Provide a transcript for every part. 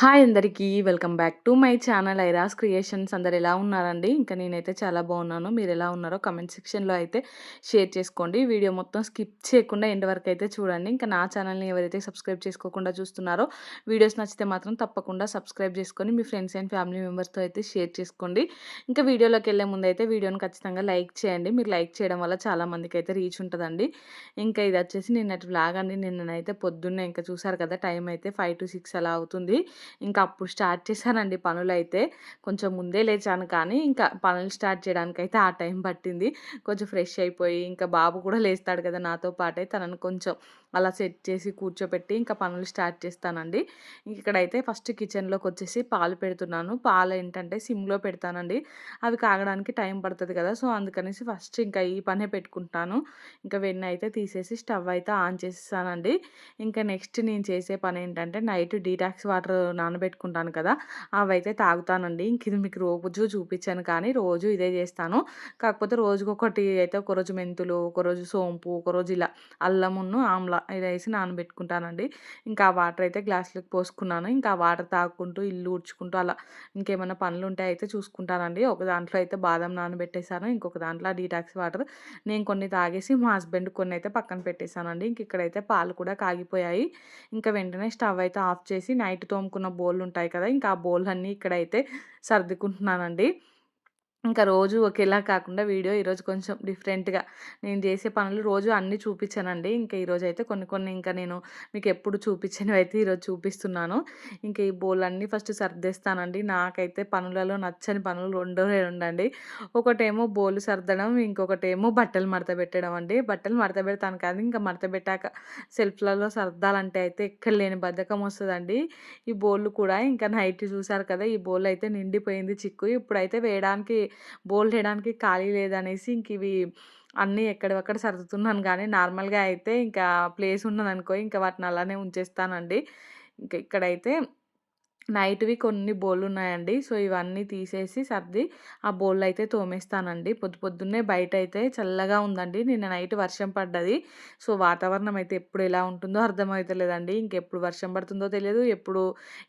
Hi అందరికీ welcome back to my channel Iras creations. అందరు ఎలా ఉన్నారండి? ఇంకా నేనైతే చాలా బాగున్నాను. మీరు ఎలా ఉన్నారో కమెంట్ సెక్షన్లో అయితే షేర్ చేసుకోండి. వీడియో మొత్తం స్కిప్ చేయకుండా ఎండ్ వరకు అయితే చూడండి. ఇంకా నా ఛానల్ని ఎవరైతే సబ్స్క్రైబ్ చేసుకోకుండా చూస్తున్నారో వీడియోస్ నచ్చితే మాత్రం తప్పకుండా సబ్స్క్రైబ్ చేసుకొని మీ ఫ్రెండ్స్ అండ్ ఫ్యామిలీ మెంబర్స్తో అయితే షేర్ చేసుకోండి. ఇంకా వీడియోలోకి వెళ్ళే ముందు అయితే వీడియోని ఖచ్చితంగా లైక్ చేయండి. మీరు లైక్ చేయడం వల్ల చాలా మందికి అయితే రీచ్ ఉంటుందండి. ఇంకా ఇది వచ్చేసి నిన్నటి బ్లాగ్ అండి. నిన్ననైతే పొద్దున్నే ఇంకా చూసారు కదా టైం అయితే ఫైవ్ టు సిక్స్ అలా అవుతుంది. ఇంకా అప్పుడు స్టార్ట్ చేశానండి పనులైతే. కొంచెం ముందే లేచాను కానీ ఇంకా పనులు స్టార్ట్ చేయడానికి అయితే ఆ టైం పట్టింది. కొంచెం ఫ్రెష్ అయిపోయి ఇంకా బాబు కూడా లేస్తాడు కదా నాతో పాటే తనను కొంచెం అలా సెట్ చేసి కూర్చోపెట్టి ఇంకా పనులు స్టార్ట్ చేస్తానండి. ఇక్కడైతే ఫస్ట్ కిచెన్లోకి వచ్చేసి పాలు పెడుతున్నాను. పాలు ఏంటంటే సిమ్లో పెడతానండి. అవి కాగడానికి టైం పడుతుంది కదా సో అందుకనేసి ఫస్ట్ ఇంకా ఈ పనే పెట్టుకుంటాను. ఇంకా వెన్న అయితే తీసేసి స్టవ్ అయితే ఆన్ చేసేసానండి. ఇంకా నెక్స్ట్ నేను చేసే పని ఏంటంటే నైట్ డీటాక్స్ వాటర్ నానబెట్టుకుంటాను కదా! అవి అయితే తాగుతానండి. ఇంక ఇది మీకు రోజు చూపించాను కానీ రోజు ఇదే చేస్తాను. కాకపోతే రోజుకొకటి అయితే ఒకరోజు మెంతులు ఒకరోజు సోంపు ఒకరోజు ఇలా అల్లమును ఆమ్లా ఇది వేసి నానబెట్టుకుంటానండి. ఇంకా ఆ వాటర్ అయితే గ్లాసులకు పోసుకున్నాను. ఇంకా ఆ వాటర్ తాగుకుంటూ ఇల్లు ఊడ్చుకుంటూ అలా ఇంకేమైనా పనులు ఉంటే అయితే చూసుకుంటానండి. ఒక దాంట్లో అయితే బాదం నానబెట్టేశాను. ఇంకొక దాంట్లో డీటాక్స్ వాటర్ నేను కొన్ని తాగేసి మా హస్బెండ్ కొన్ని అయితే పక్కన పెట్టేశానండి. ఇంక ఇక్కడైతే పాలు కూడా కాగిపోయాయి. ఇంకా వెంటనే స్టవ్ అయితే ఆఫ్ చేసి నైట్ తోముకున్న బోళ్ళు ఉంటాయి కదా ఇంకా ఆ బోల్ ఇక్కడైతే సర్దుకుంటున్నానండి. ఇంకా రోజు ఒకేలా కాకుండా వీడియో ఈరోజు కొంచెం డిఫరెంట్గా. నేను చేసే పనులు రోజు అన్నీ చూపించానండి. ఇంకా ఈరోజు అయితే కొన్ని కొన్ని ఇంకా నేను మీకు ఎప్పుడు చూపించినవి అయితే ఈరోజు చూపిస్తున్నాను. ఇంకా ఈ బోల్ అన్నీ ఫస్ట్ సర్దేస్తానండి. నాకైతే పనులలో నచ్చని పనులు రెండో ఉండండి ఒకటేమో బోలు సర్దడం ఇంకొకటేమో బట్టలు మడత పెట్టడం అండి. బట్టలు మడత పెడతాను కాదు ఇంకా మడత పెట్టాక సెల్ఫ్లలో సర్దాలంటే అయితే ఎక్కడ లేని బద్ధకం వస్తుందండి. ఈ బోళ్ళు కూడా ఇంకా నైట్ చూసారు కదా ఈ బోల్ అయితే నిండిపోయింది చిక్కు. ఇప్పుడైతే వేయడానికి బోల్డ్ వేయడానికి ఖాళీ లేదనేసి ఇంక ఇవి అన్నీ ఎక్కడెక్కడ సర్దుతున్నాను. కానీ నార్మల్గా అయితే ఇంకా ప్లేస్ ఉన్నదనుకో ఇంకా వాటిని అలానే ఉంచేస్తానండి. ఇంకా ఇక్కడైతే నైట్వి కొన్ని బోళ్ళు ఉన్నాయండి సో ఇవన్నీ తీసేసి సర్ది ఆ బోళ్ళు అయితే తోమేస్తానండి. పొద్దు పొద్దున్నే బయట అయితే చల్లగా ఉందండి. నిన్న నైట్ వర్షం పడ్డది. సో వాతావరణం అయితే ఎప్పుడు ఎలా ఉంటుందో అర్థమవుతలేదండి ఇంకెప్పుడు వర్షం పడుతుందో తెలియదు. ఎప్పుడు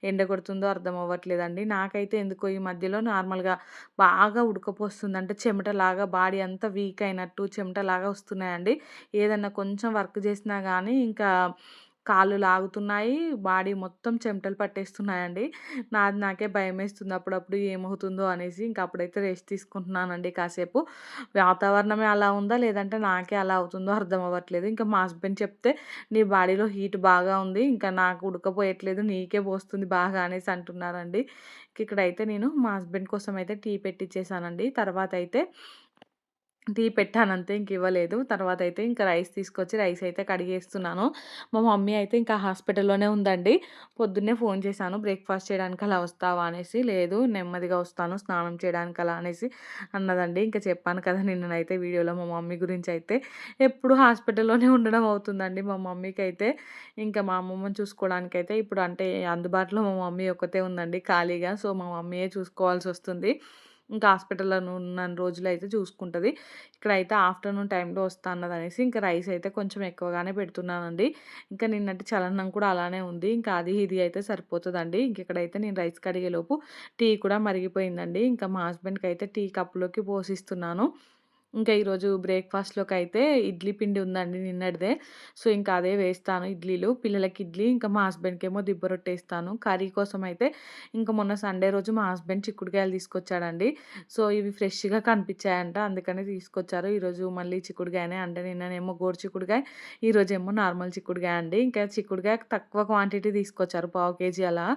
ఎండ కొడుతుందో అర్థం అవ్వట్లేదండి నాకైతే ఎందుకో ఈ మధ్యలో నార్మల్గా బాగా ఉడకపోస్తుంది అంటే చెమటలాగా బాడీ అంతా వీక్ అయినట్టు చెమటలాగా వస్తున్నాయండి. ఏదన్నా కొంచెం వర్క్ చేసినా కానీ ఇంకా కాళ్ళు లాగుతున్నాయి బాడీ మొత్తం చెమటలు పట్టేస్తున్నాయండి. నాది నాకే భయం వేస్తుంది అప్పుడప్పుడు ఏమవుతుందో అనేసి ఇంకా అప్పుడైతే రెస్ట్ తీసుకుంటున్నానండి కాసేపు. వాతావరణమే అలా ఉందా లేదంటే నాకే అలా అవుతుందో అర్థం అవ్వట్లేదు. ఇంకా మా హస్బెండ్ చెప్తే నీ బాడీలో హీట్ బాగా ఉంది ఇంకా నాకు ఉడకపోయట్లేదు నీకే పోస్తుంది బాగా అనేసి అంటున్నారండి. ఇక్కడైతే నేను మా హస్బెండ్ కోసం అయితే టీ పెట్టించేసానండి తర్వాత అయితే టీ పెట్టాను అంతే ఇంక ఇవ్వలేదు. తర్వాత అయితే ఇంకా రైస్ తీసుకొచ్చి రైస్ అయితే కడిగేస్తున్నాను. మా మమ్మీ అయితే ఇంకా హాస్పిటల్లోనే ఉందండి. పొద్దున్నే ఫోన్ చేశాను బ్రేక్ఫాస్ట్ చేయడానికి అలా వస్తావా? అనేసి లేదు నెమ్మదిగా వస్తాను స్నానం చేయడానికి అలా అనేసి అన్నదండి. ఇంకా చెప్పాను కదా నిన్ననైతే వీడియోలో మా మమ్మీ గురించి అయితే ఎప్పుడు హాస్పిటల్లోనే ఉండడం అవుతుందండి మా మమ్మీకి అయితే ఇంకా మా అమ్మమ్మని చూసుకోవడానికి అయితే ఇప్పుడు అంటే అందుబాటులో మా మమ్మీ ఒక్కతే ఉందండి ఖాళీగా. సో మా మమ్మీయే చూసుకోవాల్సి వస్తుంది ఇంకా హాస్పిటల్లో ఉన్న రోజులు అయితే చూసుకుంటుంది. ఇక్కడైతే ఆఫ్టర్నూన్ టైంలో వస్తా అన్నది అనేసి ఇంకా రైస్ అయితే కొంచెం ఎక్కువగానే పెడుతున్నానండి. ఇంకా నిన్నటి చలనం కూడా అలానే ఉంది. ఇంకా అది ఇది అయితే సరిపోతుందండి. ఇంక ఇక్కడైతే నేను రైస్ కడిగేలోపు టీ కూడా మరిగిపోయిందండి. ఇంకా మా హస్బెండ్కి అయితే టీ కప్పులోకి పోసిస్తున్నాను ఇంకా ఈరోజు బ్రేక్ఫాస్ట్లోకి అయితే ఇడ్లీ పిండి ఉందండి నిన్నటిదే. సో ఇంకా అదే వేస్తాను ఇడ్లీలు. పిల్లలకి ఇడ్లీ ఇంకా మా హస్బెండ్కి ఏమో దిబ్బ రొట్టేస్తాను. కర్రీ కోసం అయితే ఇంకా మొన్న సండే రోజు మా హస్బెండ్ చిక్కుడుకాయలు తీసుకొచ్చాడండి. సో ఇవి ఫ్రెష్గా కనిపించాయంట. అందుకనే తీసుకొచ్చారు. ఈరోజు మళ్ళీ చిక్కుడుకాయనే అంటే నిన్ననేమో గోడు చిక్కుడుకాయ ఈరోజు ఏమో నార్మల్ చిక్కుడుకాయ అండి. ఇంకా చిక్కుడుకాయ తక్కువ క్వాంటిటీ తీసుకొచ్చారు పావు కేజీ అలా.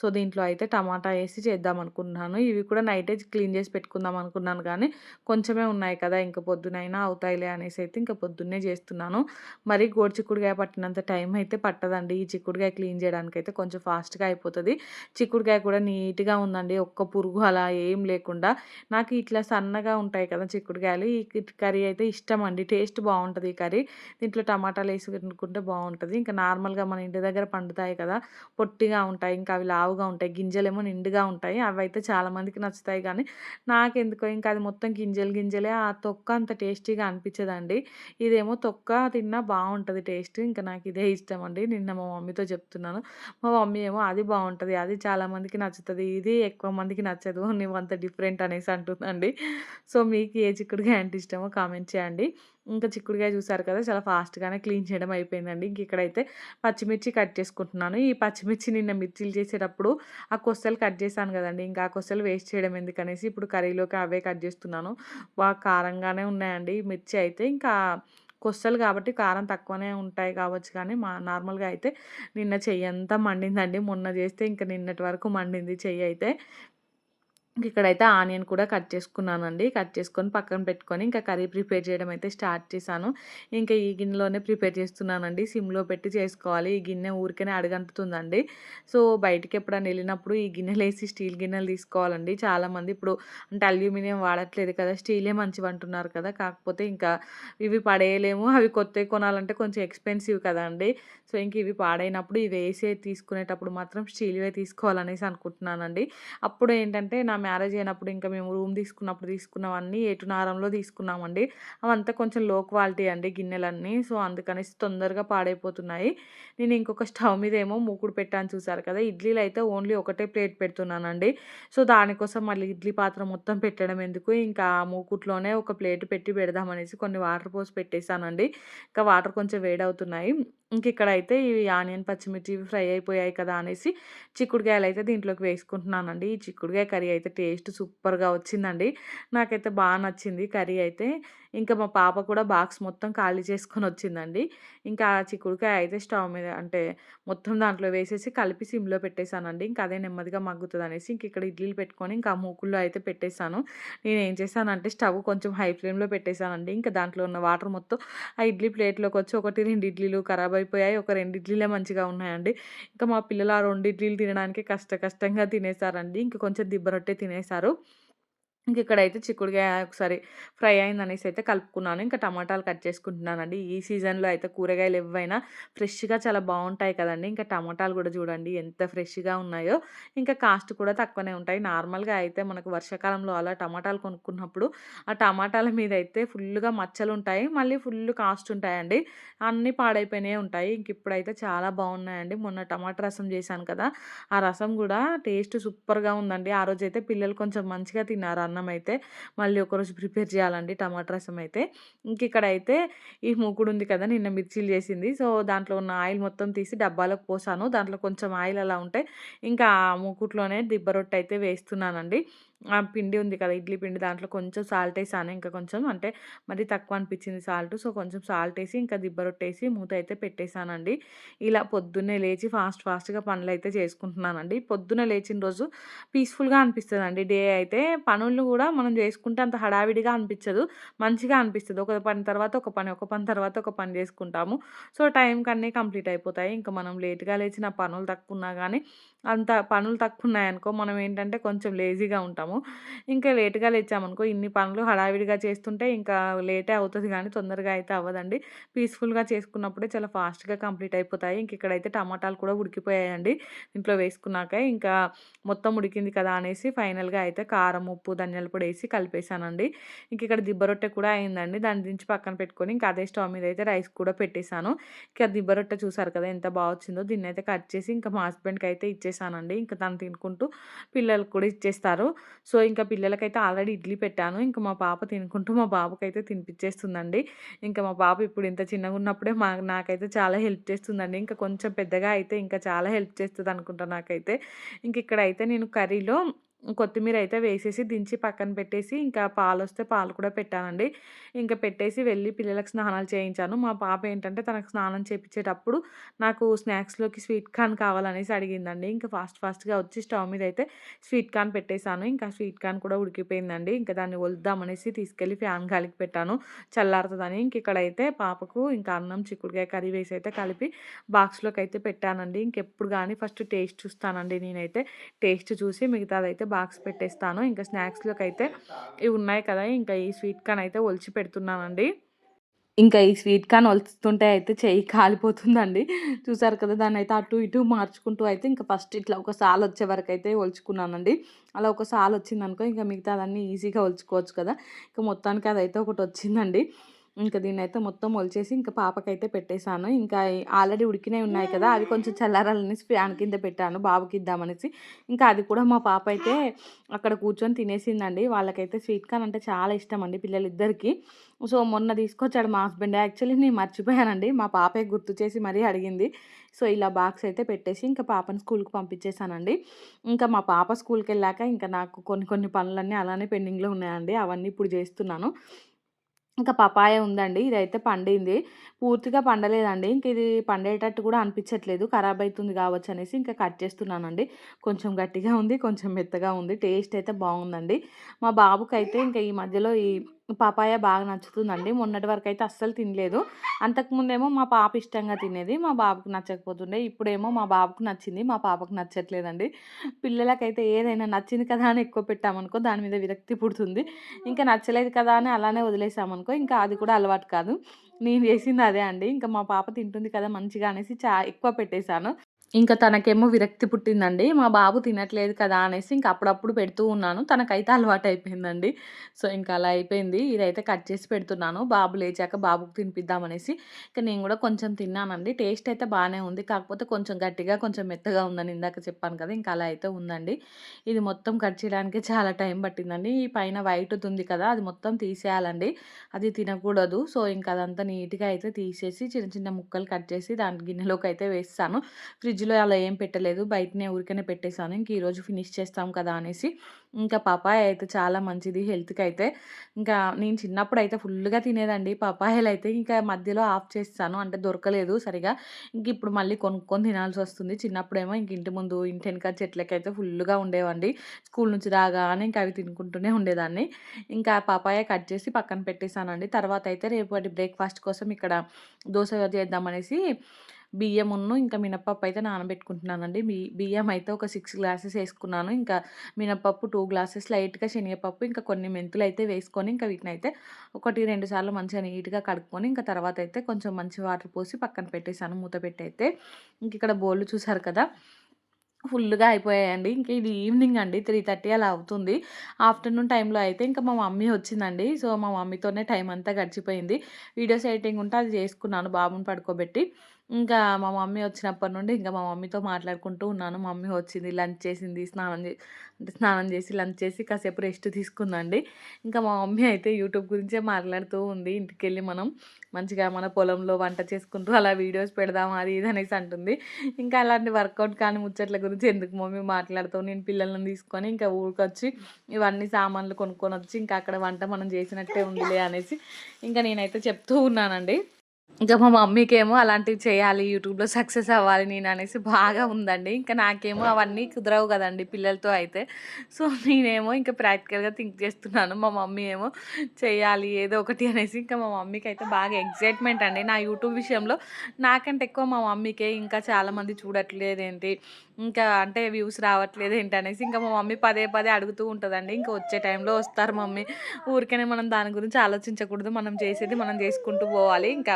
సో దీంట్లో అయితే టమాటా వేసి చేద్దాం అనుకుంటున్నాను ఇవి కూడా నైటే క్లీన్ చేసి పెట్టుకుందాం అనుకున్నాను కానీ కొంచెమే ఉన్నాయి కదా ఇంకా పొద్దునైనా అవుతాయిలే అనేసి అయితే ఇంకా పొద్దున్నే చేస్తున్నాను. మరి గోడు చిక్కుడుకాయ పట్టినంత టైం అయితే పట్టదండి. ఈ చిక్కుడుకాయ క్లీన్ చేయడానికి అయితే కొంచెం ఫాస్ట్గా అయిపోతుంది. చిక్కుడుకాయ కూడా నీట్గా ఉందండి. ఒక్క పురుగు అలా ఏం లేకుండా. నాకు ఇట్లా సన్నగా ఉంటాయి కదా చిక్కుడుకాయలు. ఈ కర్రీ అయితే ఇష్టం అండి టేస్ట్ బాగుంటుంది ఈ కర్రీ. దీంట్లో టమాటాలు వేసి బాగుంటుంది. ఇంకా నార్మల్గా మన ఇంటి దగ్గర పండుతాయి కదా పొట్టిగా ఉంటాయి. ఇంకా అవి లావుగా ఉంటాయి. గింజలేమో నిండుగా ఉంటాయి. అవి అయితే చాలామందికి నచ్చుతాయి కానీ నాకెందుకో ఇంకా అది మొత్తం గింజలు గింజలే. ఆ తొక్క తొక్క అంత టేస్టీగా అనిపించదండి. ఇదేమో తొక్క తిన్నా బాగుంటుంది టేస్ట్. ఇంకా నాకు ఇదే ఇష్టం అండి. నిన్న మా మమ్మీతో చెప్తున్నాను. మా మమ్మీ ఏమో అది బాగుంటుంది అది చాలామందికి నచ్చుతుంది ఇది ఎక్కువ మందికి నచ్చదు. నువ్వంత డిఫరెంట్ అనేసి అంటుందండి. సో, మీకు ఏ చిక్కుడుగా అంటే ఇష్టమో కామెంట్ చేయండి. ఇంకా చిక్కుడుగా చూసారు కదా! చాలా ఫాస్ట్‌గానే క్లీన్ చేయడం అయిపోయిందండి. ఇంక ఇక్కడైతే పచ్చిమిర్చి కట్ చేసుకుంటున్నాను. ఈ పచ్చిమిర్చి నిన్న మిర్చిలు చేసేటప్పుడు ఆ కొస్సలు కట్ చేశాను కదండి ఇంకా ఆ కొస్సలు వేస్ట్ చేయడం ఎందుకనేసి ఇప్పుడు కర్రీలోకి అవే కట్ చేస్తున్నాను. బాగా కారంగానే ఉన్నాయండి మిర్చి అయితే. ఇంకా కొస్సలు కాబట్టి కారం తక్కువనే ఉంటాయి కావచ్చు కానీ మా నార్మల్‌గా అయితే నిన్న చెయ్యి అంతా మండిందండి. మొన్న చేస్తే ఇంకా నిన్నటి వరకు మండింది చెయ్యి అయితే ఇక్కడైతే ఆనియన్ కూడా కట్ చేసుకున్నానండి. కట్ చేసుకొని పక్కన పెట్టుకొని ఇంకా కర్రీ ప్రిపేర్ చేయడం అయితే స్టార్ట్ చేశాను. ఇంకా ఈ గిన్నెలోనే ప్రిపేర్ చేస్తున్నానండి. సిమ్‌లో పెట్టి చేసుకోవాలి. ఈ గిన్నె ఊరికనే అడగంటుతుందండి సో, బయటికి ఎప్పుడైనా వెళ్ళినప్పుడు ఈ గిన్నెలు వేసి స్టీల్ గిన్నెలు తీసుకోవాలండి. చాలామంది ఇప్పుడు అంటే అల్యూమినియం వాడట్లేదు కదా! స్టీలే మంచివంటున్నారు కదా! కాకపోతే ఇంకా ఇవి పడేయలేము. అవి కొత్తవి కొనాలంటే కొంచెం ఎక్స్‌పెన్సివ్ కదండి సో, ఇంక ఇవి పాడైనప్పుడు ఇవి వేసే తీసుకునేటప్పుడు మాత్రం స్టీల్‌వే తీసుకోవాలనేసి అనుకుంటున్నానండి. అప్పుడు ఏంటంటే నా మ్యారేజ్ అయినప్పుడు ఇంకా మేము రూమ్ తీసుకున్నప్పుడు తీసుకున్నవన్నీ ఏటునారంలో తీసుకున్నామండి. అవంతా కొంచెం లో క్వాలిటీ అండి గిన్నెలన్నీ. సో, అందుకనేసి తొందరగా పాడైపోతున్నాయి. నేను ఇంకొక స్టవ్ మీదేమో మూకుడు పెట్టాను చూసారు కదా! ఇడ్లీలు అయితే ఓన్లీ ఒకటే ప్లేట్ పెడుతున్నానండి. సో, దానికోసం మళ్ళీ ఇడ్లీ పాత్ర మొత్తం పెట్టడం ఎందుకు ఇంకా మూకుట్లోనే ఒక ప్లేట్ పెట్టి పెడదామనేసి కొన్ని వాటర్ పోసి పెట్టేసానండి. ఇంకా వాటర్ కొంచెం వేడవుతున్నాయి. ఇంక ఇక్కడైతే ఇవి ఆనియన్, పచ్చిమిర్చి ఫ్రై అయిపోయాయి కదా! అనేసి చిక్కుడుగాయలైతే దీంట్లోకి వేసుకుంటున్నానండి. ఈ చిక్కుడుకాయ కర్రీ అయితే టేస్ట్ సూపర్‌గా వచ్చిందండి. నాకైతే బాగా నచ్చింది కర్రీ అయితే. ఇంకా మా పాప కూడా బాక్స్ మొత్తం ఖాళీ చేసుకొని వచ్చిందండి. ఇంకా ఆ చిక్కుడుకాయ అయితే స్టవ్ మీద అంటే మొత్తం దాంట్లో వేసేసి కలిపి సిమ్‌లో పెట్టేశానండి ఇంకా అదే నెమ్మదిగా మగ్గుతుంది అనేసి ఇంక ఇక్కడ ఇడ్లీలు పెట్టుకొని ఇంకా ఆ మూకుల్లో అయితే పెట్టేసాను. ఏం చేశానంటే స్టవ్ కొంచెం హై ఫ్లేమ్‌లో పెట్టేసానండి. ఇంకా దాంట్లో ఉన్న వాటర్ మొత్తం ఆ ఇడ్లీ ప్లేట్‌లోకొచ్చి ఒకటి, రెండు ఇడ్లీలు ఖరాబ్ అయిపోయాయి. ఒక రెండు ఇడ్లీలే మంచిగా ఉన్నాయండి. ఇంకా మా పిల్లలు ఆ రెండు ఇడ్లీలు తినడానికి కష్ట కష్టంగా తినేసారండి. ఇంక కొంచెం దిబ్బ రొట్టె తినేసారు. ఇంక ఇక్కడైతే చిక్కుడుకాయ ఒకసారి ఫ్రై అయిందనేసి అయితే కలుపుకున్నాను. ఇంకా టమాటాలు కట్ చేసుకుంటున్నానండి. ఈ సీజన్‌లో అయితే కూరగాయలు ఏవైనా ఫ్రెష్‌గా చాలా బాగుంటాయి కదండి ఇంకా టమాటాలు కూడా చూడండి ఎంత ఫ్రెష్‌గా ఉన్నాయో. ఇంకా కాస్ట్ కూడా తక్కువనే ఉంటాయి. నార్మల్‌గా అయితే మనకు వర్షాకాలంలో అలా టమాటాలు కొనుక్కున్నప్పుడు ఆ టమాటాల మీద అయితే ఫుల్లుగా మచ్చలుంటాయి. మళ్ళీ ఫుల్ కాస్ట్ ఉంటాయండి. అన్నీ పాడైపోయినాయి ఉంటాయి. ఇంక ఇప్పుడైతే చాలా బాగున్నాయండి మొన్న టమాటా రసం చేశాను కదా! ఆ రసం కూడా టేస్ట్ సూపర్‌గా ఉందండి. ఆ రోజైతే పిల్లలు కొంచెం మంచిగా తిన్నారు అన్న అయితే. మళ్ళీ ఒకరోజు ప్రిపేర్ చేయాలండి టమాటా రసం అయితే. ఇంక అయితే ఈ మూకుడు ఉంది కదా! నిన్న మిర్చీలు చేసింది. సో, దాంట్లో ఉన్న ఆయిల్ మొత్తం తీసి డబ్బాలోకి పోసాను. దాంట్లో కొంచెం ఆయిల్ అలా ఉంటే ఇంకా ఆ మూకుట్లోనే దిబ్బ రొట్టె అయితే వేస్తున్నానండి. ఆ పిండి ఉంది కదా! ఇడ్లీ పిండి దాంట్లో కొంచెం సాల్ట్ వేసాను ఇంకా కొంచెం అంటే మరి తక్కువ అనిపించింది సాల్ట్. సో, కొంచెం సాల్ట్ వేసి ఇంకా దిబ్బ రొట్టేసి మూత అయితే పెట్టేసానండి. ఇలా పొద్దున్నే లేచి ఫాస్ట్ ఫాస్ట్‌గా పనులైతే చేసుకుంటున్నానండి. పొద్దున్న లేచిన రోజు పీస్‌ఫుల్‌గా అనిపిస్తదండి డే అయితే. పనులు కూడా మనం చేసుకుంటే అంత హడావిడిగా అనిపించదు. మంచిగా అనిపిస్తుంది ఒక పని తర్వాత ఒక పని, ఒక పని తర్వాత ఒక పని చేసుకుంటాము. సో, టైంకి అన్నీ కంప్లీట్ అయిపోతాయి. ఇంకా మనం లేట్‌గా లేచిన పనులు తక్కువున్నా కానీ అంత పనులు తక్కువున్నాయనుకో మనం ఏంటంటే కొంచెం లేజీగా ఉంటాము. ఇంకా లేట్‌గా లేచామనుకో ఇన్ని పనులు హడావిడిగా చేస్తుంటే ఇంకా లేటే అవుతుంది కానీ తొందరగా అయితే అవ్వదండి. పీస్‌ఫుల్‌గా చేసుకున్నప్పుడే చాలా ఫాస్ట్‌గా కంప్లీట్ అయిపోతాయి. ఇంక ఇక్కడైతే టమాటాలు కూడా ఉడికిపోయాయండి. ఇంట్లో వేసుకున్నాక ఇంకా మొత్తం ఉడికింది కదా! అనేసి ఫైనల్‌గా అయితే కారం, ఉప్పు, ధనియాల పొడి వేసి కలిపేసానండి. ఇంక ఇక్కడ దిబ్బ రొట్టె కూడా అయిందండి. దాన్ని దించి పక్కన పెట్టుకొని ఇంకా అదే స్టవ్ మీద అయితే రైస్ కూడా పెట్టేసాను. ఇంకా దిబ్బ రొట్టె చూసారు కదా! ఎంత బాగా వచ్చిందో అయితే కట్ చేసి ఇంకా మా హస్బెండ్‌కి అయితే ఇచ్చేసానండి. ఇంకా తను తినుకుంటూ పిల్లలకు కూడా ఇచ్చేస్తారు. సో, ఇంకా పిల్లలకైతే ఆల్రెడీ ఇడ్లీ పెట్టాను. ఇంకా మా పాప తినుకుంటూ మా బాబుకైతే తినిపించేస్తుందండి ఇంకా మా పాప ఇప్పుడు ఇంత చిన్నగున్నప్పుడే మా నాకైతే చాలా హెల్ప్ చేస్తుందండి. ఇంకా కొంచెం పెద్దగా అయితే ఇంకా చాలా హెల్ప్ చేస్తుంది అనుకుంటా నాకైతే. ఇంక ఇక్కడైతే నేను కర్రీలో కొత్తిమీర అయితే వేసేసి దించి పక్కన పెట్టేసి ఇంకా పాలొస్తే పాలు కూడా పెట్టానండి. ఇంకా పెట్టేసి వెళ్ళి పిల్లలకు స్నానాలు చేయించాను. మా పాప ఏంటంటే తనకు స్నానం చేయించేటప్పుడు నాకు స్నాక్స్‌లోకి స్వీట్ కార్న్ కావాలనేసి అడిగిందండి. ఇంకా ఫాస్ట్ ఫాస్ట్‌గా వచ్చి స్టవ్ మీద అయితే స్వీట్ కార్న్ పెట్టేసాను. ఇంకా స్వీట్ కార్న్ కూడా ఉడికిపోయిందండి. ఇంకా దాన్ని ఒలుద్దామనేసి తీసుకెళ్ళి ఫ్యాన్ గాలికి పెట్టాను. చల్లారుతుందని ఇంక ఇక్కడైతే పాపకు ఇంకా అన్నం, చిక్కుడుకాయ కర్రీ వేసి అయితే కలిపి బాక్స్‌లోకి అయితే పెట్టానండి. ఇంకెప్పుడు కానీ ఫస్ట్ టేస్ట్ చూస్తానండి నేనైతే. టేస్ట్ చూసి మిగతాదైతే బాక్స్ పెట్టేస్తాను. ఇంకా స్నాక్స్లోకి అయితే ఇవి ఉన్నాయి కదా! ఇంకా ఈ స్వీట్ కార్న్ అయితే ఒలిచి పెడుతున్నానండి. ఇంకా ఈ స్వీట్ కార్న్ ఒలుస్తుంటే అయితే చెయ్యి కాలిపోతుందండి. చూసారు కదా! దాన్నయితే అటు ఇటు మార్చుకుంటూ అయితే ఇంకా ఫస్ట్ ఇట్లా ఒక వరకు అయితే ఒలుచుకున్నానండి. అలా ఒక ఇంకా మిగతా మిగతాదన్నీ ఈజీగా ఒలుచుకోవచ్చు కదా! ఇంకా మొత్తానికి అదైతే ఒకటొచ్చిందండి. ఇంక దీన్నైతే మొత్తం ఒలిచేసి ఇంకా పాపకైతే పెట్టేశాను ఇంకా ఆల్రెడీ ఉడికినవి ఉన్నాయి కదా! అవి కొంచెం చల్లారాలనేసి ఫ్యాన్ కింద పెట్టాను బాబుకి ఇద్దామనేసి ఇంకా అది కూడా మా పాప అయితే అక్కడ కూర్చొని తినేసిందండి. వాళ్ళకైతే స్వీట్ కార్న్ అంటే చాలా ఇష్టం అండి పిల్లలిద్దరికి సో, మొన్న తీసుకొచ్చాడు మా హస్బెండ్. యాక్చువల్లీ నేను మర్చిపోయానండి. మా పాపే గుర్తు చేసి మరీ అడిగింది. సో, ఇలా బాక్స్ అయితే పెట్టేసి ఇంకా పాపని స్కూల్‌కి పంపించేసానండి. ఇంకా మా పాప స్కూల్కి వెళ్ళాక ఇంకా నాకు కొన్ని కొన్ని పనులన్నీ అలానే పెండింగ్‌లో ఉన్నాయండి. అవన్నీ ఇప్పుడు చేస్తున్నాను ఇంకా పపాయ ఉందండి. ఇదైతే పండింది. పూర్తిగా పండలేదండి. ఇంక ఇది పండేటట్టు కూడా అనిపించట్లేదు. ఖరాబ్ అవుతుంది కావచ్చు అనేసి ఇంకా కట్ చేస్తున్నానండి. కొంచెం గట్టిగా ఉంది. కొంచెం మెత్తగా ఉంది. టేస్ట్ అయితే బాగుందండి. మా బాబుకైతే ఇంకా ఈ మధ్యలో ఈ పాపాయ బాగా నచ్చుతుందండి. మొన్నటి వరకు అయితే అస్సలు తినలేదు. అంతకుముందేమో మా పాప ఇష్టంగా తినేది. మా బాబుకి నచ్చకపోతుండే. ఇప్పుడేమో మా బాబుకు నచ్చింది. మా పాపకు నచ్చట్లేదండి. పిల్లలకైతే ఏదైనా నచ్చింది కదా అని ఎక్కువ పెట్టామనుకో దాని మీద విరక్తి పుడుతుంది. ఇంకా నచ్చలేదు కదా అని అలానే వదిలేసామనుకో ఇంకా అది కూడా అలవాటు కాదు. నేను చేసింది అదే అండి. ఇంకా మా పాప తింటుంది కదా మంచిగా అనేసి చా ఎక్కువ పెట్టేశాను ఇంకా తనకేమో విరక్తి పుట్టిందండి. మా బాబు తినట్లేదు కదా అనేసి ఇంక అప్పుడప్పుడు పెడుతూ ఉన్నాను. తనకైతే అలవాటు అయిపోయిందండి సో, ఇంకా అలా అయిపోయింది. ఇదైతే కట్ చేసి పెడుతున్నాను. బాబు లేచాక బాబుకి తినిపిద్దామనేసి. ఇంకా నేను కూడా కొంచెం తిన్నానండి. టేస్ట్ అయితే బాగానే ఉంది. కాకపోతే కొంచెం గట్టిగా, కొంచెం మెత్తగా ఉందని ఇందాక చెప్పాను కదా! ఇంకా అలా అయితే ఉందండి. ఇది మొత్తం కట్ చేయడానికి చాలా టైం పట్టిందండి. ఈ పైన వైట్‌ది ఉంది కదా! అది మొత్తం తీసేయాలండి. అది తినకూడదు. సో, ఇంక అదంతా నీట్‌గా అయితే తీసేసి చిన్న చిన్న ముక్కలు కట్ చేసి దాని గిన్నెలోకి అయితే వేస్తాను ఫ్రిడ్జ్ ఫ్రిడ్జ్‌లో అలా ఏం పెట్టలేదు. బయటనే ఊరికనే పెట్టేశాను ఇంక ఈరోజు ఫినిష్ చేస్తాం కదా అనేసి. ఇంకా పాపాయ అయితే చాలా మంచిది హెల్త్కి అయితే ఇంకా నేను చిన్నప్పుడు అయితే ఫుల్‌గా తినేదండి పపాయలైతే. ఇంకా మధ్యలో ఆఫ్ చేస్తాను అంటే దొరకలేదు సరిగా. ఇంక ఇప్పుడు మళ్ళీ కొనుక్కొని తినాల్సి వస్తుంది చిన్నప్పుడేమో ఇంక ఇంటి ముందు, ఇంటి వెనక చెట్లకైతే ఫుల్‌గా ఉండేవండి. స్కూల్ నుంచి రాగానే ఇంక అవి తినుకుంటూనే ఉండేదాన్ని. ఇంకా పాపాయ కట్ చేసి పక్కన పెట్టేసానండి. తర్వాత అయితే రేపటి బ్రేక్‌ఫాస్ట్ కోసం ఇక్కడ దోశ చేద్దామనేసి బియ్యమును ఇంకా మినపప్పు అయితే నానబెట్టుకుంటున్నానండి. బి బియ్యం అయితే ఒక సిక్స్ గ్లాసెస్ వేసుకున్నాను ఇంకా మినపప్పు టూ గ్లాసెస్, లైట్‌గా శనగపప్పు, ఇంకా కొన్ని మెంతులు అయితే వేసుకొని ఇంకా వీటిని అయితే ఒకటి, రెండు సార్లు మంచిగా నీట్‌గా కడుక్కొని ఇంకా తర్వాత అయితే కొంచెం మంచి వాటర్ పోసి పక్కన పెట్టేసాను మూత పెట్టి అయితే. ఇంక ఇక్కడ బోళ్ళు చూసారు కదా! ఫుల్‌గా అయిపోయాయండి. ఇంక ఇది ఈవినింగ్ అండి 3:30 అలా అవుతుంది. ఆఫ్టర్‌నూన్ టైంలో అయితే ఇంకా మా మమ్మీ వచ్చిందండి. సో, మా మమ్మీతోనే టైం అంతా గడిచిపోయింది. వీడియోస్ ఎడిటింగ్ ఉంటే అది చేసుకున్నాను బాబుని పడుకోబెట్టి. ఇంకా మా మమ్మీ వచ్చినప్పటి నుండి ఇంకా మా మమ్మీతో మాట్లాడుకుంటూ ఉన్నాను. మమ్మీ వచ్చింది, లంచ్ చేసింది, స్నానం చే అంటే స్నానం చేసి, లంచ్ చేసి కాసేపు రెస్ట్ తీసుకుందండి. ఇంకా మా మమ్మీ అయితే యూట్యూబ్ గురించే మాట్లాడుతూ ఉంది. ఇంటికెళ్ళి మనం మంచిగా మన పొలంలో వంట చేసుకుంటూ అలా వీడియోస్ పెడదాం అది ఇది అనేసి అంటుంది. ఇంకా అలాంటి వర్కౌట్ కానీ ముచ్చట్ల గురించి ఎందుకు మమ్మీ మాట్లాడుతూ నేను పిల్లలను తీసుకొని ఇంకా ఊరికొచ్చి ఇవన్నీ సామాన్లు కొనుక్కొని వచ్చి ఇంకా అక్కడ వంట మనం చేసినట్టే ఉందిలే అనేసి ఇంకా నేనైతే చెప్తూ ఉన్నానండి. ఇంకా మా మమ్మీకేమో అలాంటివి చేయాలి యూట్యూబ్‌లో సక్సెస్ అవ్వాలి నేను అనేసి బాగా ఉందండి. ఇంకా నాకేమో అవన్నీ కుదరవు కదండి పిల్లలతో అయితే. సో, నేనేమో ఇంకా ప్రాక్టికల్‌గా థింక్ చేస్తున్నాను. మా మమ్మీ ఏమో చేయాలి ఏదో ఒకటి అనేసి ఇంకా మా మమ్మీకి అయితే బాగా ఎగ్జైట్మెంట్ అండి. నా యూట్యూబ్ విషయంలో నాకంటే ఎక్కువ మా మమ్మీకే ఇంకా చాలామంది చూడట్లేదేంటి, ఇంకా అంటే వ్యూస్ రావట్లేదు ఏంటి అనేసి ఇంకా మా మమ్మీ పదే పదే అడుగుతూ ఉంటుందండి ఇంకా వచ్చే టైంలో వస్తారు మమ్మీ. ఊరికనే మనం దాని గురించి ఆలోచించకూడదు. మనం చేసేది మనం చేసుకుంటూ పోవాలి. ఇంకా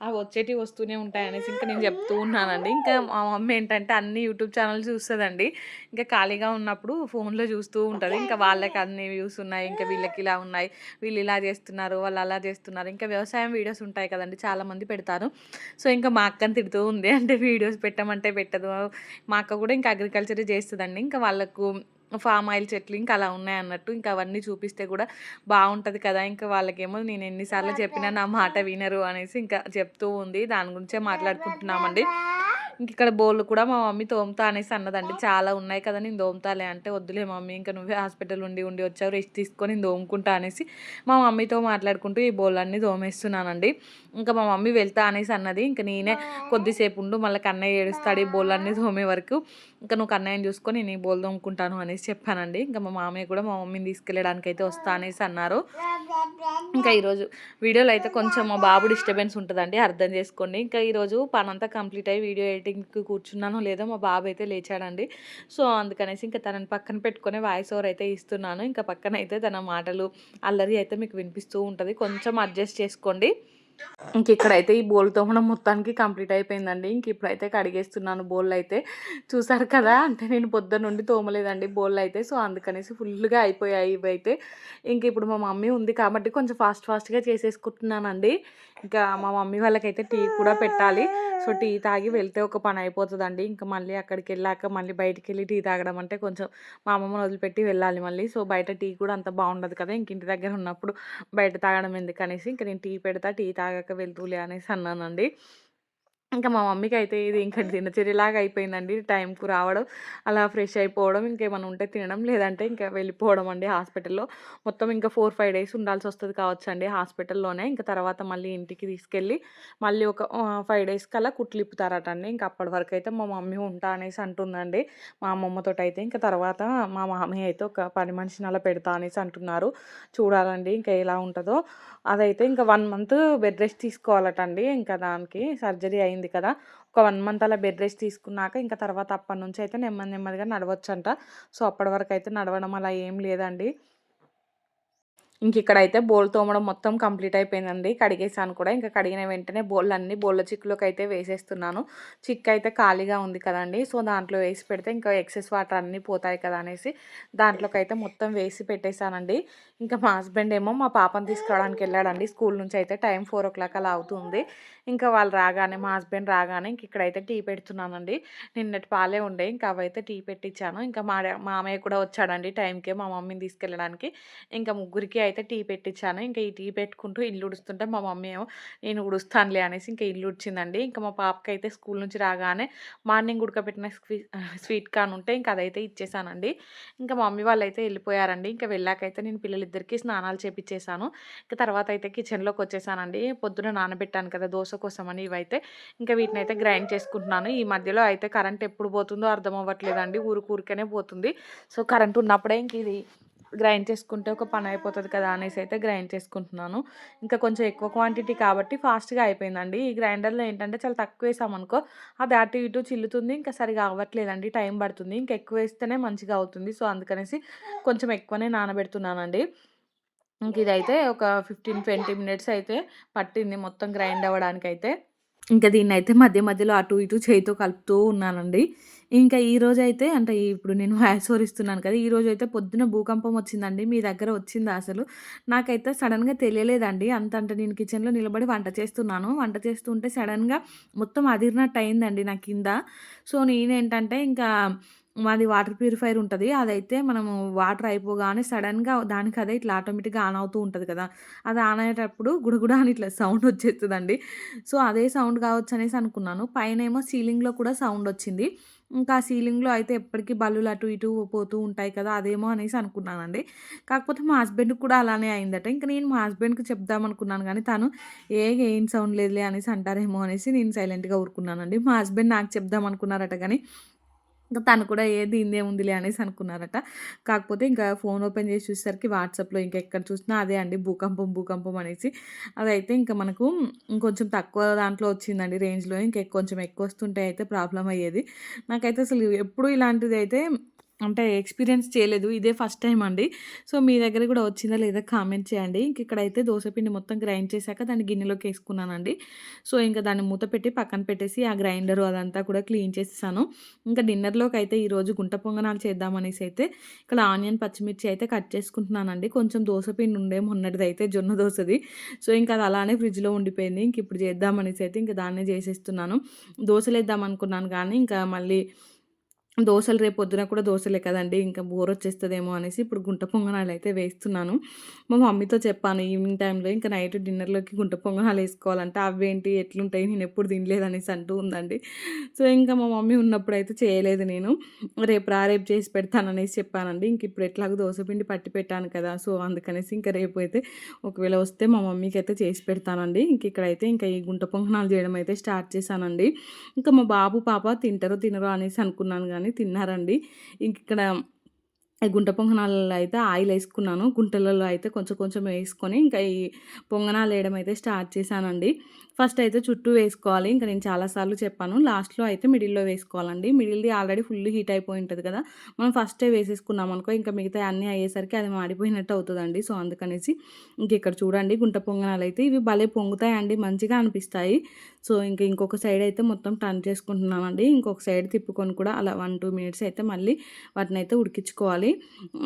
అవి వచ్చేటివి వస్తూనే ఉంటాయి అనేసి ఇంకా నేను చెప్తూ ఉన్నానండి. ఇంకా మా మమ్మీ ఏంటంటే అన్ని యూట్యూబ్ ఛానల్ చూస్తుందండి ఇంకా ఖాళీగా ఉన్నప్పుడు ఫోన్‌లో చూస్తూ ఉంటుంది ఇంకా వాళ్ళకి అన్ని వ్యూస్ ఉన్నాయి. ఇంకా వీళ్ళకి ఇలా ఉన్నాయి. వీళ్ళు ఇలా చేస్తున్నారు. వాళ్ళు అలా చేస్తున్నారు. ఇంకా వ్యవసాయం వీడియోస్ ఉంటాయి కదండి చాలామంది పెడతారు. సో, ఇంకా మా అక్కని తిడుతూ ఉంది. అంటే వీడియోస్ పెట్టమంటే పెట్టదు. మా అక్క కూడా ఇంకా అగ్రికల్చరే చేస్తుందండి ఇంకా వాళ్ళకు ఫామ్ ఆయిల్ చెట్లు ఇంకా అలా ఉన్నాయన్నట్టు. ఇంకా అవన్నీ చూపిస్తే కూడా బావుంటది కదా! ఇంకా వాళ్ళకేమో నేను ఎన్ని సార్లు చెప్పినా నా మాట వినరు అనేసి ఇంకా చెప్తూ ఉంది. దాని గురించే మాట్లాడుకుంటున్నామండి. ఇంక ఇక్కడ బోళ్ళు కూడా మా మమ్మీ తోముతా అనేసి అన్నదండి. చాలా ఉన్నాయి కదా! నేను తోముతాలే అంటే, "వద్దులే మమ్మీ ఇంక నువ్వే హాస్పిటల్ ఉండి ఉండి వచ్చావు. రెస్ట్ తీసుకో నేను తోముకుంటా" అనేసి మా మమ్మీతో మాట్లాడుకుంటూ ఈ బోళ్ళన్నీ తోమేస్తున్నానండి. ఇంకా మా మమ్మీ వెళ్తా అనేసి అన్నది. ఇంక నేనే కొద్దిసేపు ఉండు మళ్ళీ కన్నయ్య ఏడుస్తాడు ఈ బోళ్ళన్నీ తోమే వరకు. ఇంక నువ్వు కన్నయ్యని చూసుకొని నేను బోల్దొమ్ముకుంటాను అనేసి చెప్పానండి. ఇంకా మా మామయ్య కూడా మా మమ్మీని తీసుకెళ్ళడానికైతే వస్తా అనేసి అన్నారు. ఇంకా ఈరోజు వీడియోలో అయితే కొంచెం మా బాబు డిస్టర్బెన్స్ ఉంటుందండి అర్థం చేసుకోండి. ఇంకా ఈరోజు పనంతా కంప్లీట్ అయ్యి వీడియో ఎడిటింగ్‌కి కూర్చున్నానో లేదో మా బాబు అయితే లేచాడండి. సో, అందుకనేసి ఇంకా తనని పక్కన పెట్టుకునే వాయిస్ ఓవర్ అయితే ఇస్తున్నాను. ఇంకా పక్కన అయితే తన మాటలు, అల్లరి అయితే మీకు వినిపిస్తూ ఉంటుంది కొంచెం అడ్జస్ట్ చేసుకోండి. ఇంక ఇక్కడైతే ఈ బోల్తో తోమడం మొత్తానికి కంప్లీట్ అయిపోయిందండి. ఇంక ఇప్పుడైతే కడిగేస్తున్నాను బోళ్ళు అయితే చూసారు కదా అంటే నేను పొద్దున్న నుండి తోమలేదండి బోళ్ళు అయితే సో అందుకనేసి ఫుల్గా అయిపోయాయి ఇవైతే. ఇంక ఇప్పుడు మా మమ్మీ ఉంది కాబట్టి కొంచెం ఫాస్ట్ ఫాస్ట్గా చేసేసుకుంటున్నానండి. ఇంకా మా మమ్మీ వాళ్ళకైతే టీ కూడా పెట్టాలి. సో టీ తాగి వెళ్తే ఒక పని అయిపోతుందండి. ఇంకా మళ్ళీ అక్కడికి వెళ్ళాక మళ్ళీ బయటికి వెళ్ళి టీ తాగడం అంటే కొంచెం మా అమ్మమ్మ వదిలిపెట్టి వెళ్ళాలి మళ్ళీ. సో బయట టీ కూడా అంత బాగుండదు కదా ఇంక ఇంటి దగ్గర ఉన్నప్పుడు బయట తాగడం ఎందుకనేసి ఇంకా నేను టీ పెడతా టీ తాగాక వెళ్తూలే అనేసి అన్నానండి. ఇంకా మా మమ్మీకి అయితే ఇది ఇంకా దినచర్యలాగా అయిపోయిందండి. టైంకు రావడం అలా ఫ్రెష్ అయిపోవడం ఇంకేమైనా ఉంటే తినడం లేదంటే ఇంకా వెళ్ళిపోవడం అండి హాస్పిటల్లో. మొత్తం ఇంకా ఫోర్ ఫైవ్ డేస్ ఉండాల్సి వస్తుంది కావచ్చు అండి హాస్పిటల్లోనే. ఇంకా తర్వాత మళ్ళీ ఇంటికి తీసుకెళ్ళి మళ్ళీ ఒక ఫైవ్ డేస్ కల్లా కుట్లిప్పుతారట అండి. ఇంకా అప్పటి వరకు అయితే మా మమ్మీ ఉంటా అనేసి అంటుందండి. మా అమ్మమ్మతో అయితే ఇంకా తర్వాత మా మామయ్య అయితే ఒక పని మనిషిని అలా పెడతా అనేసి అంటున్నారు. చూడాలండి ఇంకా ఎలా ఉంటుందో. అదైతే ఇంకా వన్ మంత్ బెడ్ రెస్ట్ తీసుకోవాలట అండి. ఇంకా దానికి సర్జరీ అయింది అయింది కదా. ఒక వన్ మంత్ అలా బెడ్ రెస్ట్ తీసుకున్నాక ఇంకా తర్వాత అప్పటి నుంచి అయితే నెమ్మది నెమ్మదిగా నడవచ్చంట. సో అప్పటి వరకు అయితే నడవడం అలా ఏం లేదండి. ఇంక ఇక్కడైతే బోల్ తోమడం మొత్తం కంప్లీట్ అయిపోయిందండి. కడిగేసాను కూడా. ఇంకా కడిగిన వెంటనే బోల్ అన్ని బోళ్ళ చిక్కులోకి అయితే వేసేస్తున్నాను. చిక్ అయితే ఖాళీగా ఉంది కదండి. సో దాంట్లో వేసి పెడితే ఇంకా ఎక్సెస్ వాటర్ అన్నీ పోతాయి కదా అనేసి దాంట్లోకి అయితే మొత్తం వేసి పెట్టేశానండి. ఇంకా మా హస్బెండ్ ఏమో మా పాపను తీసుకురావడానికి వెళ్ళాడండి. స్కూల్ నుంచి అయితే టైం ఫోర్ ఓ క్లాక్ అలా అవుతుంది. ఇంకా వాళ్ళు రాగానే మా హస్బెండ్ రాగానే ఇంక ఇక్కడైతే టీ పెడుతున్నానండి. నిన్నటి పాలే ఉండే ఇంకా అవైతే టీ పెట్టించాను ఇంకా మా మామయ్య కూడా వచ్చాడండి టైంకే మా మమ్మీని తీసుకెళ్ళడానికి. ఇంకా ముగ్గురికి అయితే టీ పెట్టించాను ఇంకా ఈ టీ పెట్టుకుంటూ ఇల్లు ఉడుస్తుంటే మా మమ్మీ ఏమో నేను ఉడుస్తానులే అనేసి ఇంకా ఇల్లు ఉడిచిందండి. ఇంకా మా పాపకి అయితే స్కూల్ నుంచి రాగానే మార్నింగ్ ఉడకబెట్టిన స్వీట్ కార్న్ ఉంటే ఇంకా అదైతే ఇచ్చేసానండి. ఇంకా మమ్మీ వాళ్ళు అయితే వెళ్ళిపోయారండి. ఇంకా వెళ్ళాకైతే నేను పిల్లలిద్దరికీ స్నానాలు చేపించేసాను ఇంకా తర్వాత అయితే కిచెన్లోకి వచ్చేసానండి పొద్దున నానబెట్టాను కదా దోశ కోసం అని ఇవైతే ఇంకా వీటిని అయితే గ్రైండ్ చేసుకుంటున్నాను. ఈ మధ్యలో అయితే కరెంట్ ఎప్పుడు పోతుందో అర్థం అవ్వట్లేదండి. ఊరు ఊరికనే పోతుంది. సో కరెంట్ ఉన్నప్పుడే ఇంక ఇది గ్రైండ్ చేసుకుంటే ఒక పని అయిపోతుంది కదా అనేసి అయితే గ్రైండ్ చేసుకుంటున్నాను. ఇంకా కొంచెం ఎక్కువ క్వాంటిటీ కాబట్టి ఫాస్ట్గా అయిపోయిందండి. ఈ గ్రైండర్లో ఏంటంటే చాలా తక్కువ వేసామనుకో అది అటు ఇటు చిల్లుతుంది. ఇంకా సరిగా అవ్వట్లేదండి. టైం పడుతుంది. ఇంకా ఎక్కువ వేస్తేనే మంచిగా అవుతుంది. సో అందుకనేసి కొంచెం ఎక్కువనే నానబెడుతున్నానండి. ఇంక ఇదైతే ఒక ఫిఫ్టీన్ ట్వంటీ మినిట్స్ అయితే పట్టింది మొత్తం గ్రైండ్ అవ్వడానికి అయితే ఇంకా దీన్ని అయితే మధ్య మధ్యలో అటు ఇటు చేయితో కలుపుతూ ఉన్నానండి. ఇంకా ఈ రోజు అయితే అంటే ఇప్పుడు నేను వాయిస్ ఓవర్ ఇస్తున్నాను కదా ఈ రోజు అయితే పొద్దున భూకంపం వచ్చిందండి మీ దగ్గర వచ్చిందా అసలు? నాకైతే సడన్గా తెలియలేదండి. అంత అంటే నేను కిచెన్లో నిలబడి వంట చేస్తున్నాను. వంట చేస్తుంటే సడన్గా మొత్తం అదిరినట్టు అయిందండి నా కింద. సో నేనేంటంటే ఇంకా మాది వాటర్ ప్యూరిఫైర్ ఉంటుంది. అదైతే మనము వాటర్ అయిపోగానే సడన్గా దానికి అదే ఇట్లా ఆటోమేటిక్గా ఆన్ అవుతూ ఉంటుంది కదా. అది ఆన్ అయ్యేటప్పుడు గుడగుడ అని ఇట్లా సౌండ్ వచ్చేస్తుందండి. సో అదే సౌండ్ కావచ్చు అనేసి అనుకున్నాను. పైన ఏమో సీలింగ్లో కూడా సౌండ్ వచ్చింది. ఇంకా సీలింగ్లో అయితే ఎప్పటికీ బల్లులు అటు ఇటు పోతూ ఉంటాయి కదా అదేమో అనేసి అనుకున్నానండి. కాకపోతే మా హస్బెండ్కి కూడా అలానే అయిందట. ఇంకా నేను మా హస్బెండ్కి చెప్దాం అనుకున్నాను కానీ తను ఏ ఏం సౌండ్ లేదులే అనేసి అంటారేమో అనేసి నేను సైలెంట్గా ఊరుకున్నానండి. మా హస్బెండ్ నాకు చెప్దాం అనుకున్నారట కానీ ఇంకా తను కూడా ఏది ఇందే ఉందిలే అనేసి అనుకున్నారట. కాకపోతే ఇంకా ఫోన్ ఓపెన్ చేసి చూసేసరికి వాట్సాప్లో ఇంకా ఎక్కడ చూసినా అదే అండి భూకంపం భూకంపం అనేసి. అదైతే ఇంకా మనకు ఇంకొంచెం తక్కువ దాంట్లో వచ్చిందండి రేంజ్లో. ఇంకా కొంచెం ఎక్కువ వస్తుంటే అయితే ప్రాబ్లం అయ్యేది. నాకైతే అసలు ఎప్పుడు ఇలాంటిది అయితే అంటే ఎక్స్పీరియన్స్ చేయలేదు. ఇదే ఫస్ట్ టైం అండి. సో మీ దగ్గర కూడా వచ్చిందా లేదా కామెంట్ చేయండి. ఇంక ఇక్కడైతే దోశపిండి మొత్తం గ్రైండ్ చేశాక దాన్ని గిన్నెలోకి వేసుకున్నానండి. సో ఇంకా దాన్ని మూత పెట్టి పక్కన పెట్టేసి ఆ గ్రైండర్ అదంతా కూడా క్లీన్ చేసేసాను. ఇంకా డిన్నర్లోకి అయితే ఈరోజు గుంట పొంగనాలు చేద్దామనేసి అయితే ఇక్కడ ఆనియన్ పచ్చిమిర్చి అయితే కట్ చేసుకుంటున్నానండి. కొంచెం దోశపిండి ఉండే మొన్నటిది అయితే జొన్న దోశది. సో ఇంకా అది అలానే ఫ్రిడ్జ్లో ఉండిపోయింది. ఇంక ఇప్పుడు చేద్దామనేసి అయితే ఇంకా దాన్నే చేసేస్తున్నాను. దోశలు వేద్దాం అనుకున్నాను కానీ ఇంకా మళ్ళీ దోశలు రేపు పొద్దున కూడా దోశలే కదండి ఇంకా బోర్ వచ్చేస్తుందేమో అనేసి ఇప్పుడు గుంట పొంగనాలు అయితే వేస్తున్నాను. మా మమ్మీతో చెప్పాను ఈవినింగ్ టైంలో ఇంకా నైట్ డిన్నర్లోకి గుంట పొంగనాలు వేసుకోవాలంటే అవేంటి ఎట్లుంటాయి నేను ఎప్పుడు తినలేదు అనేసి అంటూ ఉందండి. సో ఇంకా మా మమ్మీ ఉన్నప్పుడు అయితే చేయలేదు నేను. రేపు రా రేపు చేసి పెడతాను అనేసి చెప్పానండి. ఇంక ఇప్పుడు ఎట్లాగో దోశ పిండి పట్టి పెట్టాను కదా సో అందుకనేసి ఇంకా రేపు అయితే ఒకవేళ వస్తే మా మమ్మీకి అయితే చేసి పెడతానండి. ఇంక ఇక్కడైతే ఇంకా ఈ గుంట పొంగనాలు చేయడం అయితే స్టార్ట్ చేశానండి. ఇంకా మా బాబు పాప తింటారో తినరో అనేసి అనుకున్నాను కానీ కానీ తిన్నారండి. ఇంక ఇక్కడ ఈ గుంట పొంగనాలలో అయితే ఆయిల్ వేసుకున్నాను. గుంటలలో అయితే కొంచెం కొంచెం వేసుకొని ఇంకా ఈ పొంగనాలు వేయడం అయితే స్టార్ట్ చేశానండి. ఫస్ట్ అయితే చుట్టూ వేసుకోవాలి. ఇంకా నేను చాలాసార్లు చెప్పాను. లాస్ట్లో అయితే మిడిల్లో వేసుకోవాలండి. మిడిల్ది ఆల్రెడీ ఫుల్ హీట్ అయిపోయి ఉంటుంది కదా. మనం ఫస్టే వేసేసుకున్నాం అనుకో ఇంకా మిగతా అన్నీ అయ్యేసరికి అది మాడిపోయినట్టు అవుతుందండి. సో అందుకనేసి ఇంక ఇక్కడ చూడండి గుంట పొంగనాలు అయితే ఇవి భలే పొంగుతాయండి. మంచిగా అనిపిస్తాయి. సో ఇంక ఇంకొక సైడ్ అయితే మొత్తం టర్న్ చేసుకుంటున్నామండి ఇంకొక సైడ్ తిప్పుకొని కూడా అలా వన్ టూ మినిట్స్ అయితే మళ్ళీ వాటిని అయితే ఉడికించుకోవాలి.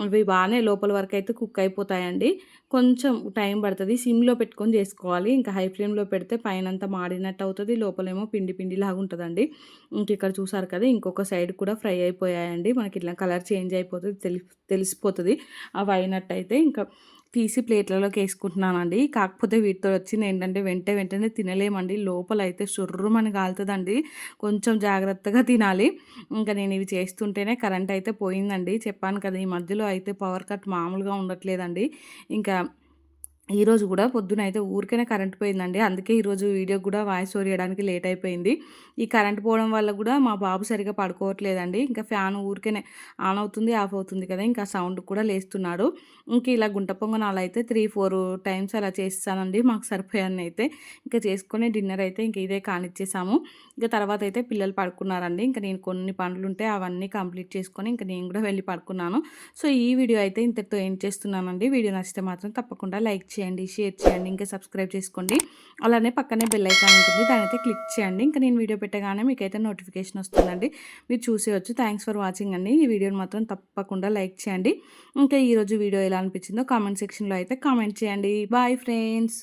ఇవి బాగానే లోపల వరకు అయితే కుక్ అయిపోతాయండి. కొంచెం టైం పడుతుంది. సిమ్లో పెట్టుకొని చేసుకోవాలి. ఇంకా హై ఫ్లేమ్లో పెడితే పైన అంతా మాడినట్టు అవుతుంది లోపలేమో పిండి పిండి లాగా ఉంటుందండి ఇంక ఇక్కడ చూసారు కదా ఇంకొక సైడ్ కూడా ఫ్రై అయిపోయాయండి. మనకి ఇట్లా కలర్ చేంజ్ అయిపోతుంది తెలి తెలిసిపోతుంది. అవి అయినట్టయితే ఇంకా తీసి ప్లేట్లలోకి వేసుకుంటున్నానండి కాకపోతే వీటితో వచ్చింది ఏంటంటే వెంట వెంటనే తినలేమండి. లోపల అయితే సుర్రుమని కాలుతుందండి. కొంచెం జాగ్రత్తగా తినాలి. ఇంకా నేను ఇవి చేస్తుంటేనే కరెంట్ అయితే పోయిందండి. చెప్పాను కదా ఈ మధ్యలో అయితే పవర్ కట్ మామూలుగా ఉండట్లేదండి. ఇంకా ఈరోజు కూడా పొద్దున అయితే ఊరికనే కరెంట్ పోయిందండి. అందుకే ఈరోజు వీడియో కూడా వాయిస్ ఓవర్ చేయడానికి లేట్ అయిపోయింది. ఈ కరెంట్ పోవడం వల్ల కూడా మా బాబు సరిగా పడుకోవట్లేదండి. ఇంకా ఫ్యాన్ ఊరికనే ఆన్ అవుతుంది ఆఫ్ అవుతుంది కదా ఇంకా సౌండ్ కూడా లేస్తున్నాడు. ఇంక ఇలా గుంట పొంగనాలు అయితే త్రీ ఫోర్ టైమ్స్ అలా చేస్తానండి. మాకు సరిపోయాన్ని అయితే ఇంకా చేసుకుని డిన్నర్ అయితే ఇంక ఇదే కానిచ్చేసాము. ఇంకా తర్వాత అయితే పిల్లలు పడుకున్నారండి. ఇంకా నేను కొన్ని పనులు ఉంటే అవన్నీ కంప్లీట్ చేసుకొని ఇంకా నేను కూడా వెళ్ళి పడుకున్నాను. సో ఈ వీడియో అయితే ఇంతటితో ఏం చేస్తున్నానండి. వీడియో నచ్చితే మాత్రం తప్పకుండా లైక్ చేయండి. చేయండి షేర్ చేయండి ఇంకా సబ్స్క్రైబ్ చేసుకోండి. అలానే పక్కనే బెల్ ఐకాన్ ఉంటుంది దాని అయితే క్లిక్ చేయండి. ఇంకా నేను వీడియో పెట్టగానే మీకైతే నోటిఫికేషన్ వస్తుందండి. మీరు చూసేవచ్చు థ్యాంక్స్ ఫర్ వాచింగ్ అండి. ఈ వీడియోని మాత్రం తప్పకుండా లైక్ చేయండి. ఇంకా ఈరోజు వీడియో ఎలా అనిపించిందో కామెంట్ సెక్షన్లో అయితే కామెంట్ చేయండి. Bye friends